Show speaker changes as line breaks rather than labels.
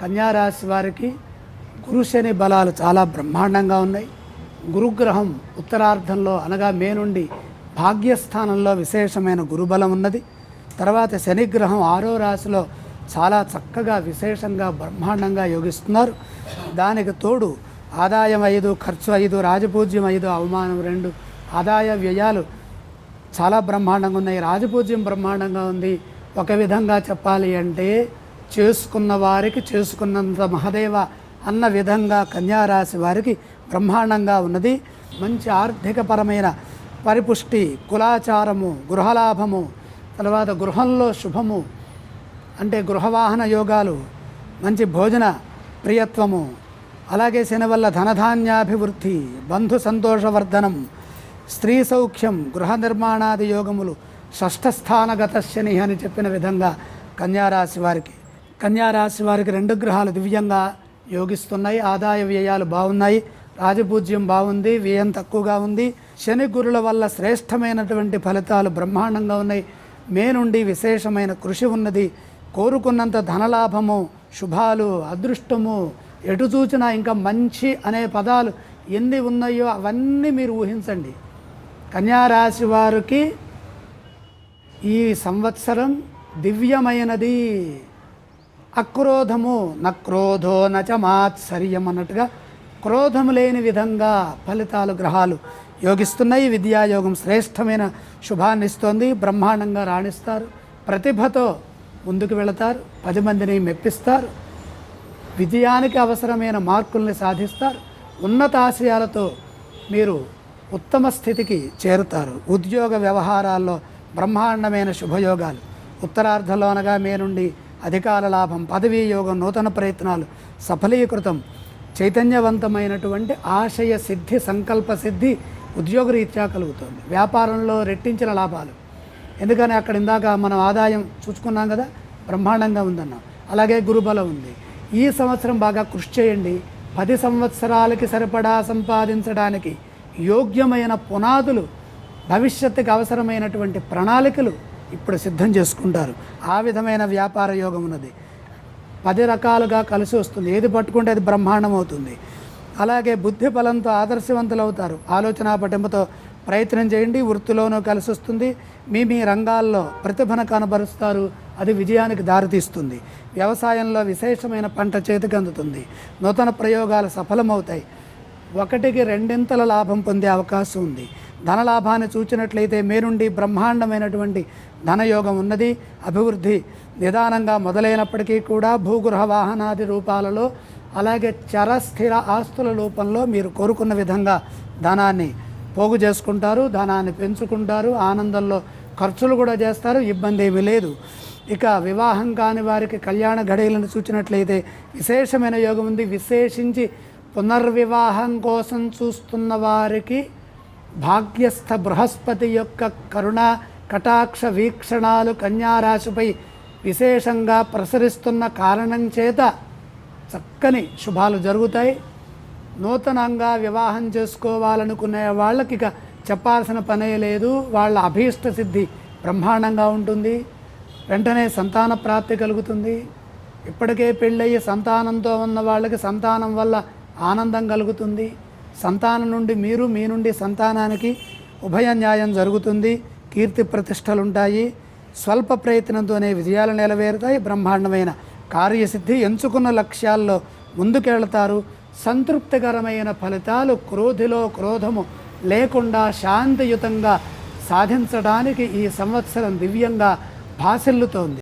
కన్యారాశి వారికి గురుశని బలాలు చాలా బ్రహ్మాండంగా ఉన్నాయి. గురుగ్రహం ఉత్తరార్ధంలో అనగా మే నుండి భాగ్యస్థానంలో విశేషమైన గురుబలం ఉన్నది. తర్వాత శనిగ్రహం ఆరో రాశిలో చాలా చక్కగా విశేషంగా బ్రహ్మాండంగా యోగిస్తున్నారు. దానికి తోడు ఆదాయం ఐదు ఖర్చు ఐదు రాజపూజ్యం ఐదు అవమానం రెండు ఆదాయ వ్యయాలు చాలా బ్రహ్మాండంగా ఉన్నాయి. రాజపూజ్యం బ్రహ్మాండంగా ఉంది. ఒక విధంగా చెప్పాలి అంటే చేసుకున్న వారికి చేసుకున్నంత మహదేవ అన్న విధంగా కన్యారాశి వారికి బ్రహ్మాండంగా ఉన్నది. మంచి ఆర్థికపరమైన పరిపుష్టి కులాచారము గృహలాభము తర్వాత గృహంలో శుభము అంటే గృహవాహన యోగాలు మంచి భోజన ప్రియత్వము అలాగే శని వల్ల ధనధాన్యాభివృద్ధి బంధు సంతోషవర్ధనం స్త్రీ సౌఖ్యం గృహ నిర్మాణాది యోగములు షష్ఠస్థానగత శని అని చెప్పిన విధంగా కన్యారాశి వారికి కన్యారాశి వారికి రెండు గ్రహాలు దివ్యంగా యోగిస్తున్నాయి. ఆదాయ వ్యయాలు బాగున్నాయి. రాజపూజ్యం బాగుంది. వ్యయం తక్కువగా ఉంది. శని గురుల వల్ల శ్రేష్టమైనటువంటి ఫలితాలు బ్రహ్మాండంగా ఉన్నాయి. మే నుండి విశేషమైన కృషి ఉన్నది. కోరుకున్నంత ధనలాభము శుభాలు అదృష్టము ఎటు చూచినా ఇంకా మంచి అనే పదాలు ఎన్ని ఉన్నాయో అవన్నీ మీరు ఊహించండి. కన్యారాశి వారికి ఈ సంవత్సరం దివ్యమైనది. అక్రోధము నక్రోధో నచ మాత్సర్యం అన్నట్టుగా క్రోధము లేని విధంగా ఫలితాలు గ్రహాలు యోగిస్తున్నాయి. విద్యాయోగం శ్రేష్టమైన శుభాన్ని ఇస్తోంది. బ్రహ్మాండంగా రాణిస్తారు. ప్రతిభతో ముందుకు వెళతారు. పది మందిని మెప్పిస్తారు. విజయానికి అవసరమైన మార్కుల్ని సాధిస్తారు. ఉన్నత ఆశయాలతో మీరు ఉత్తమ స్థితికి చేరుతారు. ఉద్యోగ వ్యవహారాల్లో బ్రహ్మాండమైన శుభయోగాలు. ఉత్తరార్ధలోనగా అనగా మే నుండి అధికార లాభం పదవీ యోగం నూతన ప్రయత్నాలు సఫలీకృతం చైతన్యవంతమైనటువంటి ఆశయ సిద్ధి సంకల్ప సిద్ధి ఉద్యోగరీత్యా కలుగుతుంది. వ్యాపారంలో రెట్టించిన లాభాలు. ఎందుకని అక్కడ ఇందాక మనం ఆదాయం చూసుకున్నాం కదా బ్రహ్మాండంగా ఉందన్నాం. అలాగే గురుబలం ఉంది. ఈ సంవత్సరం బాగా కృషి చేయండి. పది సంవత్సరాలకి సరిపడా సంపాదించడానికి యోగ్యమైన పునాదులు భవిష్యత్తుకు అవసరమైనటువంటి ప్రణాళికలు ఇప్పుడు సిద్ధం చేసుకుంటారు. ఆ విధమైన వ్యాపార యోగం ఉన్నది పది రకాలుగా కలిసి వస్తుంది. ఏది పట్టుకుంటే అది బ్రహ్మాండం అవుతుంది అలాగే బుద్ధి బలంతో ఆదర్శవంతులు అవుతారు ఆలోచన పటింపుతో ప్రయత్నం చేయండి. వృత్తిలోనూ కలిసి వస్తుంది. మీ మీ రంగాల్లో ప్రతిభను కనబరుస్తారు. అది విజయానికి దారితీస్తుంది వ్యవసాయంలో విశేషమైన పంట చేతికి అందుతుంది. నూతన ప్రయోగాలు సఫలమవుతాయి. ఒకటికి రెండింతల లాభం పొందే అవకాశం ఉంది. ధనలాభాన్ని చూచినట్లయితే మే నుండి బ్రహ్మాండమైనటువంటి ధనయోగం ఉన్నది. అభివృద్ధి నిదానంగా మొదలైనప్పటికీ కూడా భూగృహ వాహనాది రూపాలలో అలాగే చరస్థిర ఆస్తుల రూపంలో మీరు కోరుకున్న విధంగా ధనాన్ని పోగు చేసుకుంటారు ధనాన్ని పెంచుకుంటారు ఆనందంలో ఖర్చులు కూడా చేస్తారు ఇబ్బంది ఏమీ లేదు. ఇక వివాహం కాని వారికి కళ్యాణ ఘడియలను చూచినట్లయితే విశేషమైన యోగం ఉంది. విశేషించి పునర్వివాహం కోసం చూస్తున్న వారికి భాగ్యస్థ బృహస్పతి యొక్క కరుణ కటాక్ష వీక్షణాలు కన్యారాశిపై విశేషంగా ప్రసరిస్తున్న కారణం చేత చక్కని శుభాలు జరుగుతాయి. నూతనంగా వివాహం చేసుకోవాలనుకునే వాళ్ళకి ఇక చెప్పాల్సిన పనే లేదు. వాళ్ళ అభీష్ట సిద్ధి బ్రహ్మాండంగా ఉంటుంది. వెంటనే సంతాన ప్రాప్తి కలుగుతుంది. ఇప్పటికే పెళ్ళయ్యి సంతానంతో ఉన్న వాళ్ళకి సంతానం వల్ల ఆనందం కలుగుతుంది. సంతానం నుండి మీరు మీ నుండి సంతానానికి ఉభయ న్యాయం జరుగుతుంది. కీర్తి ప్రతిష్టలు ఉంటాయి స్వల్ప ప్రయత్నంతోనే విజయాలు నెలవేరుతాయి బ్రహ్మాండమైన కార్యసిద్ధి ఎంచుకున్న లక్ష్యాల్లో ముందుకెళ్తారు. సంతృప్తికరమైన ఫలితాలు క్రోధిలో క్రోధము లేకుండా శాంతియుతంగా సాధించడానికి ఈ సంవత్సరం దివ్యంగా భాసిల్లుతోంది.